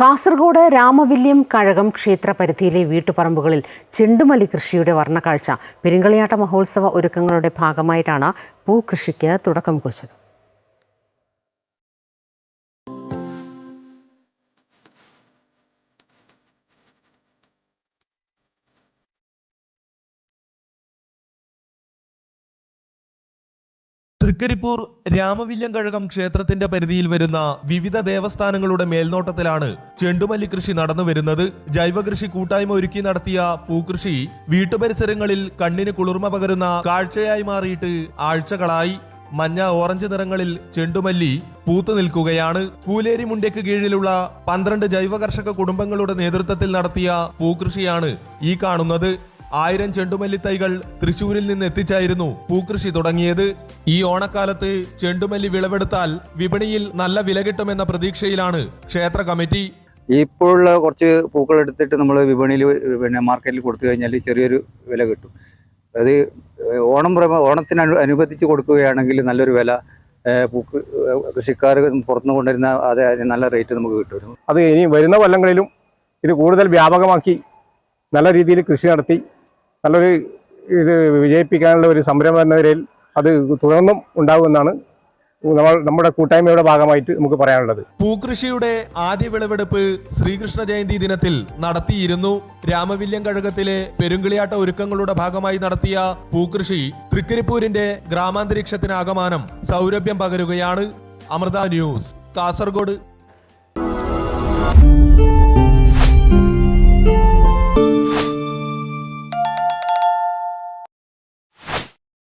കാസർഗോഡ് രാമവില്യം കഴകം ക്ഷേത്ര പരിധിയിലെ വീട്ടുപറമ്പുകളിൽ ചെണ്ടുമല്ലി കൃഷിയുടെ വർണക്കാഴ്ച. പെരിങ്കളിയാട്ട മഹോത്സവ ഒരുക്കങ്ങളുടെ ഭാഗമായിട്ടാണ് പൂക്കൃഷിക്ക് തുടക്കം കുറിച്ചത്. തൃക്കരിപ്പൂർ രാമവില്യം കഴകം ക്ഷേത്രത്തിന്റെ പരിധിയിൽ വരുന്ന വിവിധ ദേവസ്ഥാനങ്ങളുടെ മേൽനോട്ടത്തിലാണ് ചെണ്ടുമല്ലി കൃഷി നടന്നു വരുന്നത്. ജൈവകൃഷി കൂട്ടായ്മ ഒരുക്കി നടത്തിയ പൂക്കൃഷി വീട്ടുപരിസരങ്ങളിൽ കണ്ണിന് കുളിർമ പകരുന്ന കാഴ്ചയായി മാറിയിട്ട് ആഴ്ചകളായി. മഞ്ഞ ഓറഞ്ച് നിറങ്ങളിൽ ചെണ്ടുമല്ലി പൂത്തു നിൽക്കുകയാണ്. കൂലേരി മുണ്ടയ്ക്ക് കീഴിലുള്ള പന്ത്രണ്ട് ജൈവകർഷക കുടുംബങ്ങളുടെ നേതൃത്വത്തിൽ നടത്തിയ പൂക്കൃഷിയാണ് ഈ കാണുന്നത്. ആയിരം ചെണ്ടുമല്ലി തൈകൾ തൃശൂരിൽ നിന്ന് എത്തിച്ചായിരുന്നു പൂക്കൃഷി തുടങ്ങിയത്. ഈ ഓണക്കാലത്ത് ചെണ്ടുമല്ലി വിളവെടുത്താൽ വിപണിയിൽ നല്ല വില കിട്ടുമെന്ന പ്രതീക്ഷയിലാണ് ക്ഷേത്ര കമ്മിറ്റി. ഇപ്പോഴുള്ള കുറച്ച് പൂക്കൾ എടുത്തിട്ട് നമ്മൾ വിപണിയിൽ പിന്നെ മാർക്കറ്റിൽ കൊടുത്തു കഴിഞ്ഞാൽ ചെറിയൊരു വില കിട്ടും. അത് ഓണം ഓണത്തിന് അനു അനുബന്ധിച്ച് കൊടുക്കുകയാണെങ്കിൽ നല്ലൊരു വില പൂക്ക് കൃഷിക്കാർ പുറത്തുനിന്ന് കൊണ്ടുവരുന്ന അത് നല്ല റേറ്റ് നമുക്ക് കിട്ടും. അത് ഇനി വരുന്ന കൊല്ലങ്ങളിലും ഇത് കൂടുതൽ വ്യാപകമാക്കി നല്ല രീതിയിൽ കൃഷി നടത്തി നല്ലൊരു ഇത് വിജയിപ്പിക്കാനുള്ള ഒരു സംരംഭം എന്ന നിലയിൽ അത് തുടർന്നും ഉണ്ടാകുമെന്നാണ് നമ്മൾ നമ്മുടെ കൂട്ടായ്മയുടെ ഭാഗമായിട്ട് നമുക്ക് പറയാനുള്ളത്. പൂക്കൃഷിയുടെ ആദ്യ വിളവെടുപ്പ് ശ്രീകൃഷ്ണ ജയന്തി ദിനത്തിൽ നടത്തിയിരുന്നു. രാമവില്യം കഴകത്തിലെ പെരുങ്കിളിയാട്ട ഒരുക്കങ്ങളുടെ ഭാഗമായി നടത്തിയ പൂക്കൃഷി തൃക്കരിപ്പൂരിന്റെ ഗ്രാമാന്തരീക്ഷത്തിന് ആകമാനം സൗരഭ്യം പകരുകയാണ്. അമൃത ന്യൂസ് കാസർഗോഡ്.